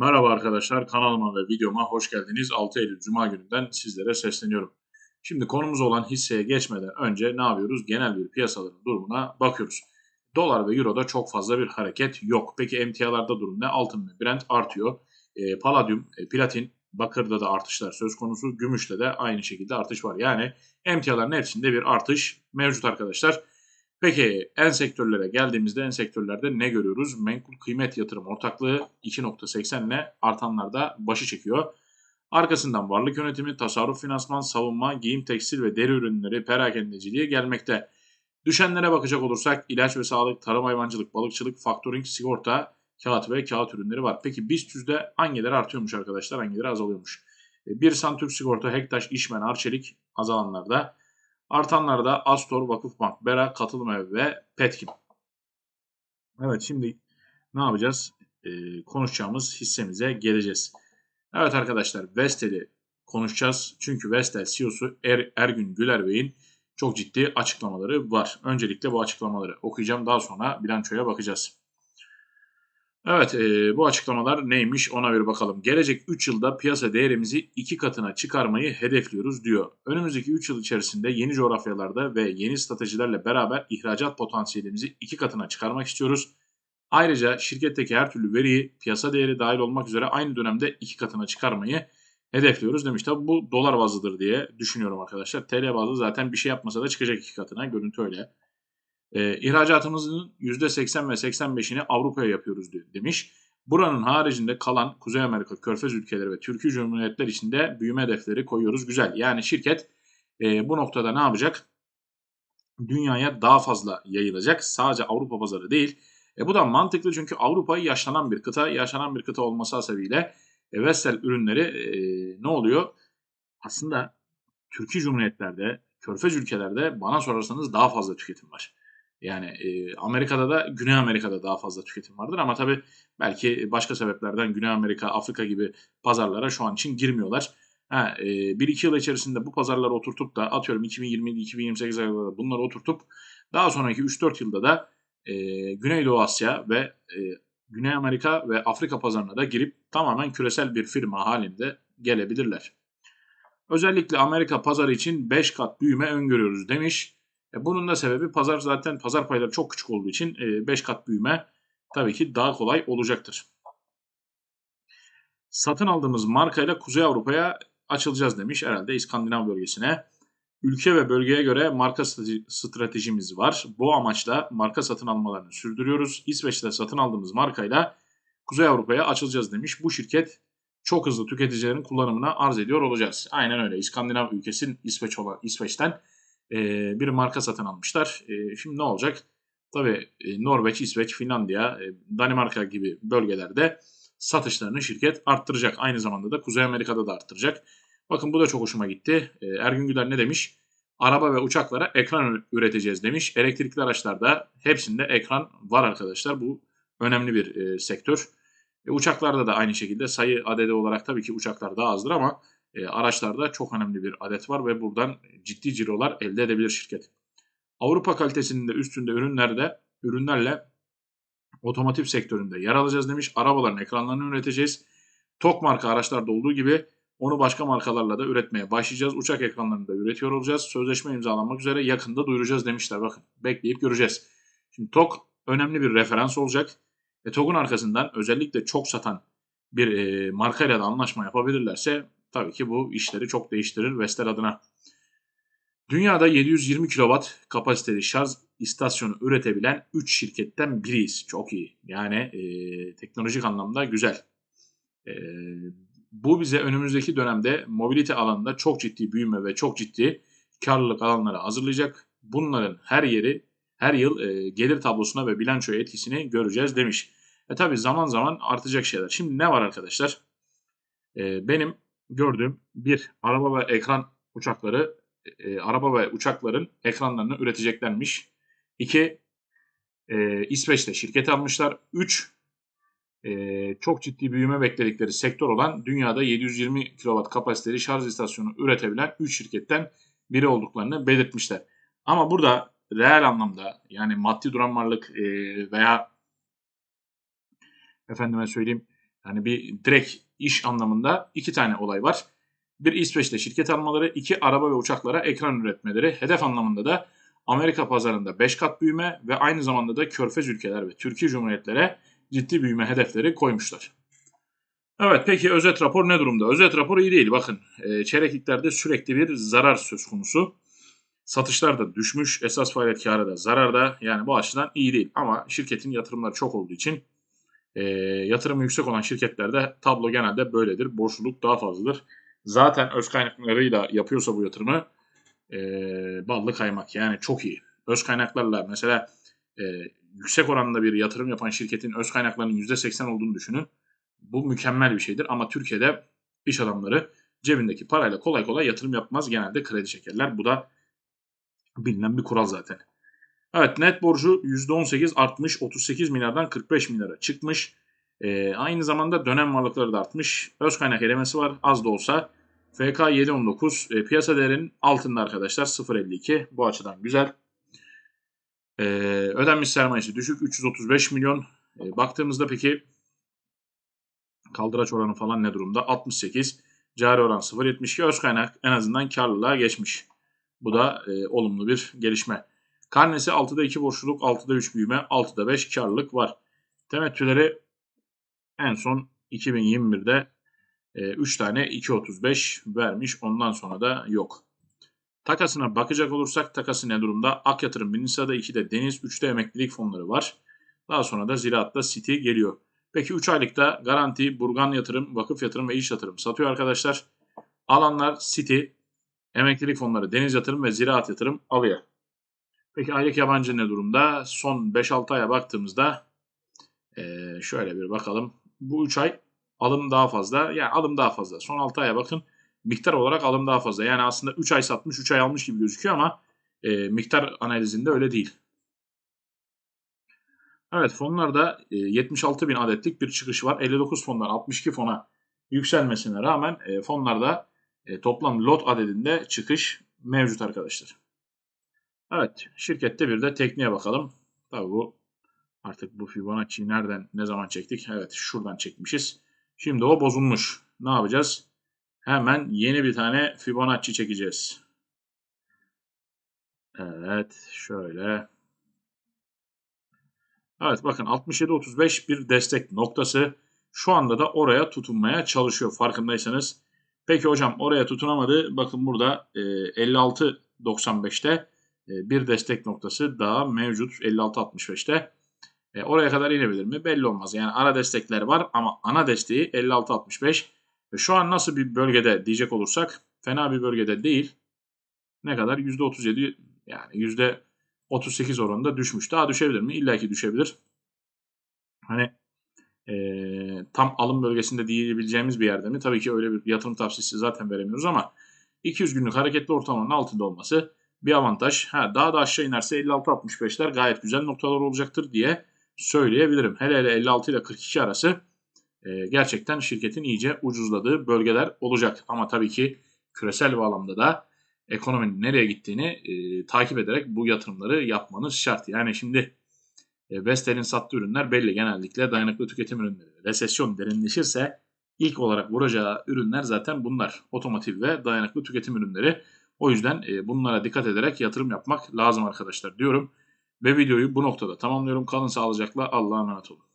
Merhaba arkadaşlar, kanalıma ve videoma hoş geldiniz. 6 Eylül Cuma gününden sizlere sesleniyorum. Şimdi konumuz olan hisseye geçmeden önce ne yapıyoruz? Genel bir piyasaların durumuna bakıyoruz. Dolar ve Euro'da çok fazla bir hareket yok. Peki emtialarda durum ne? Altın ve Brent artıyor. E, Palladium, e, platin, bakırda da artışlar söz konusu. Gümüşte de aynı şekilde artış var. Yani emtiaların hepsinde bir artış mevcut arkadaşlar. Peki en sektörlere geldiğimizde en sektörlerde ne görüyoruz? Menkul kıymet yatırım ortaklığı 2.80 ile artanlarda başı çekiyor. Arkasından varlık yönetimi, tasarruf finansman, savunma, giyim, tekstil ve deri ürünleri perakendeciliğe gelmekte. Düşenlere bakacak olursak ilaç ve sağlık, tarım hayvancılık, balıkçılık, faktöring, sigorta, kağıt ve kağıt ürünleri var. Peki BIST yüzde hangileri artıyormuş arkadaşlar, hangileri azalıyormuş? E, bir Santürk Sigorta, Hektaş, İşmen, Arçelik azalanlarda. Artanlarda Astor, Vakıfbank, Bera, Katılım ve Petkim. Evet şimdi ne yapacağız? Ee, konuşacağımız hissemize geleceğiz. Evet arkadaşlar Vestel'i konuşacağız. Çünkü Vestel CEO'su er, Ergün Güler Bey'in çok ciddi açıklamaları var. Öncelikle bu açıklamaları okuyacağım. Daha sonra bilançoya bakacağız. Evet e, bu açıklamalar neymiş ona bir bakalım. Gelecek 3 yılda piyasa değerimizi 2 katına çıkarmayı hedefliyoruz diyor. Önümüzdeki 3 yıl içerisinde yeni coğrafyalarda ve yeni stratejilerle beraber ihracat potansiyelimizi 2 katına çıkarmak istiyoruz. Ayrıca şirketteki her türlü veriyi piyasa değeri dahil olmak üzere aynı dönemde 2 katına çıkarmayı hedefliyoruz demiş. Tabi bu dolar bazıdır diye düşünüyorum arkadaşlar. TL bazlı zaten bir şey yapmasa da çıkacak 2 katına. Görüntü öyle. E, ihracatımızın %80 ve 85'ini Avrupa'ya yapıyoruz demiş. Buranın haricinde kalan Kuzey Amerika, Körfez ülkeleri ve Türkiye Cumhuriyetler içinde büyüme hedefleri koyuyoruz. Güzel. Yani şirket e, bu noktada ne yapacak? Dünyaya daha fazla yayılacak. Sadece Avrupa pazarı değil. E, bu da mantıklı çünkü Avrupa'yı yaşlanan bir kıta. Yaşlanan bir kıta olması hasebiyle e, Vestel ürünleri e, ne oluyor? Aslında Türkiye Cumhuriyetlerde, Körfez ülkelerde bana sorarsanız daha fazla tüketim var. Yani e, Amerika'da da Güney Amerika'da daha fazla tüketim vardır ama tabii belki başka sebeplerden Güney Amerika, Afrika gibi pazarlara şu an için girmiyorlar. Ha, e, 1-2 yıl içerisinde bu pazarları oturtup da atıyorum 2020-2028 ayında bunları oturtup daha sonraki 3-4 yılda da e, Güneydoğu Asya ve e, Güney Amerika ve Afrika pazarına da girip tamamen küresel bir firma halinde gelebilirler. Özellikle Amerika pazarı için 5 kat büyüme öngörüyoruz demiş. E, bunun da sebebi pazar zaten pazar payları çok küçük olduğu için 5 e, kat büyüme tabii ki daha kolay olacaktır. Satın aldığımız markayla Kuzey Avrupa'ya açılacağız demiş herhalde İskandinav bölgesine. Ülke ve bölgeye göre marka stratejimiz var. Bu amaçla marka satın almalarını sürdürüyoruz. İsveç'te satın aldığımız markayla Kuzey Avrupa'ya açılacağız demiş. Bu şirket çok hızlı tüketicilerin kullanımına arz ediyor olacağız. Aynen öyle. İskandinav ülkesin İsveç olan İsveç'ten e, bir marka satın almışlar. E, şimdi ne olacak? Tabii e, Norveç, İsveç, Finlandiya, e, Danimarka gibi bölgelerde satışlarını şirket arttıracak. Aynı zamanda da Kuzey Amerika'da da arttıracak. Bakın bu da çok hoşuma gitti. E, Ergün Güler ne demiş? Araba ve uçaklara ekran üreteceğiz demiş. Elektrikli araçlarda hepsinde ekran var arkadaşlar. Bu önemli bir e, sektör. E, uçaklarda da aynı şekilde sayı adedi olarak tabii ki uçaklar daha azdır ama e, araçlarda çok önemli bir adet var ve buradan ciddi cirolar elde edebilir şirket. Avrupa kalitesinin de üstünde ürünlerde ürünlerle otomotiv sektöründe yer alacağız demiş. Arabaların ekranlarını üreteceğiz. TOK marka araçlarda olduğu gibi onu başka markalarla da üretmeye başlayacağız. Uçak ekranlarını da üretiyor olacağız. Sözleşme imzalanmak üzere yakında duyuracağız demişler. Bakın bekleyip göreceğiz. Şimdi TOK önemli bir referans olacak. E, TOK'un arkasından özellikle çok satan bir e, markayla da anlaşma yapabilirlerse tabii ki bu işleri çok değiştirir Vestel adına. Dünyada 720 kW kapasiteli şarj istasyonu üretebilen 3 şirketten biriyiz. Çok iyi. Yani e, teknolojik anlamda güzel. E, bu bize önümüzdeki dönemde mobilite alanında çok ciddi büyüme ve çok ciddi karlılık alanları hazırlayacak. Bunların her yeri her yıl e, gelir tablosuna ve bilançoya etkisini göreceğiz demiş. E tabi zaman zaman artacak şeyler. Şimdi ne var arkadaşlar? E, benim gördüğüm bir araba ve ekran uçakları e, araba ve uçakların ekranlarını üreteceklermiş. İki e, İsveç'te şirket almışlar. Üç e, çok ciddi büyüme bekledikleri sektör olan dünyada 720 kW kapasiteli şarj istasyonu üretebilen 3 şirketten biri olduklarını belirtmişler. Ama burada reel anlamda yani maddi duran e, veya efendime söyleyeyim hani bir direkt iş anlamında iki tane olay var. Bir İsveç'te şirket almaları, iki araba ve uçaklara ekran üretmeleri. Hedef anlamında da Amerika pazarında 5 kat büyüme ve aynı zamanda da körfez ülkeler ve Türkiye Cumhuriyetlere ciddi büyüme hedefleri koymuşlar. Evet peki özet rapor ne durumda? Özet rapor iyi değil. Bakın e, çeyrekliklerde sürekli bir zarar söz konusu. Satışlar da düşmüş. Esas faaliyet karı da zararda. Yani bu açıdan iyi değil. Ama şirketin yatırımları çok olduğu için e, yatırımı yüksek olan şirketlerde tablo genelde böyledir. Borçluluk daha fazladır. Zaten öz kaynaklarıyla yapıyorsa bu yatırımı e, ballı kaymak. Yani çok iyi. Öz kaynaklarla mesela e, yüksek oranda bir yatırım yapan şirketin öz kaynaklarının %80 olduğunu düşünün. Bu mükemmel bir şeydir ama Türkiye'de iş adamları cebindeki parayla kolay kolay yatırım yapmaz. Genelde kredi çekerler. Bu da bilinen bir kural zaten. Evet net borcu %18 artmış. 38 milyardan 45 milyara çıkmış. Ee, aynı zamanda dönem varlıkları da artmış. Öz kaynak elemesi var az da olsa. FK 7.19 e, piyasa değerinin altında arkadaşlar 0.52 bu açıdan güzel. Ee, ödenmiş sermayesi düşük 335 milyon. Ee, baktığımızda peki kaldıraç oranı falan ne durumda? 68. Cari oran 0.72. Öz kaynak en azından karlılığa geçmiş. Bu da e, olumlu bir gelişme. Karnesi 6'da 2 borçluluk, 6'da 3 büyüme, 6'da 5 karlılık var. Temettüleri en son 2021'de e, 3 tane 2.35 vermiş. Ondan sonra da yok. Takasına bakacak olursak takası ne durumda? Ak Yatırım birinci sırada 2'de Deniz, 3'te emeklilik fonları var. Daha sonra da Ziraat'ta City geliyor. Peki 3 aylıkta Garanti, Burgan Yatırım, Vakıf Yatırım ve İş Yatırım satıyor arkadaşlar. Alanlar City, emeklilik fonları, Deniz Yatırım ve Ziraat Yatırım alıyor. Peki aylık yabancı ne durumda? Son 5-6 aya baktığımızda ee, şöyle bir bakalım. Bu 3 ay alım daha fazla. Yani alım daha fazla. Son 6 aya bakın. Miktar olarak alım daha fazla. Yani aslında 3 ay satmış 3 ay almış gibi gözüküyor ama e, miktar analizinde öyle değil. Evet fonlarda e, 76 bin adetlik bir çıkış var. 59 fondan 62 fona yükselmesine rağmen e, fonlarda e, toplam lot adedinde çıkış mevcut arkadaşlar. Evet şirkette bir de tekniğe bakalım. Tabi bu artık bu Fibonacci'yi nereden ne zaman çektik? Evet şuradan çekmişiz. Şimdi o bozulmuş. Ne yapacağız? Hemen yeni bir tane Fibonacci çekeceğiz. Evet şöyle. Evet bakın 67-35 bir destek noktası. Şu anda da oraya tutunmaya çalışıyor farkındaysanız. Peki hocam oraya tutunamadı. Bakın burada e, 56-95'te e, bir destek noktası daha mevcut 56-65'te. E, oraya kadar inebilir mi? Belli olmaz. Yani ara destekler var ama ana desteği 56-65. Ve şu an nasıl bir bölgede diyecek olursak fena bir bölgede değil. Ne kadar? %37 yani %38 oranında düşmüş. Daha düşebilir mi? İlla ki düşebilir. Hani e, tam alım bölgesinde diyebileceğimiz bir yerde mi? Tabii ki öyle bir yatırım tavsiyesi zaten veremiyoruz ama 200 günlük hareketli ortalamanın altında olması bir avantaj. Ha, daha da aşağı inerse 56-65'ler gayet güzel noktalar olacaktır diye söyleyebilirim. Hele hele 56 ile 42 arası e, gerçekten şirketin iyice ucuzladığı bölgeler olacak. Ama tabii ki küresel bağlamda da ekonominin nereye gittiğini e, takip ederek bu yatırımları yapmanız şart. Yani şimdi e, Vestel'in sattığı ürünler belli genellikle dayanıklı tüketim ürünleri. Resesyon derinleşirse ilk olarak vuracağı ürünler zaten bunlar. Otomotiv ve dayanıklı tüketim ürünleri. O yüzden e, bunlara dikkat ederek yatırım yapmak lazım arkadaşlar diyorum. Ve videoyu bu noktada tamamlıyorum. Kalın sağlıcakla Allah'a emanet olun.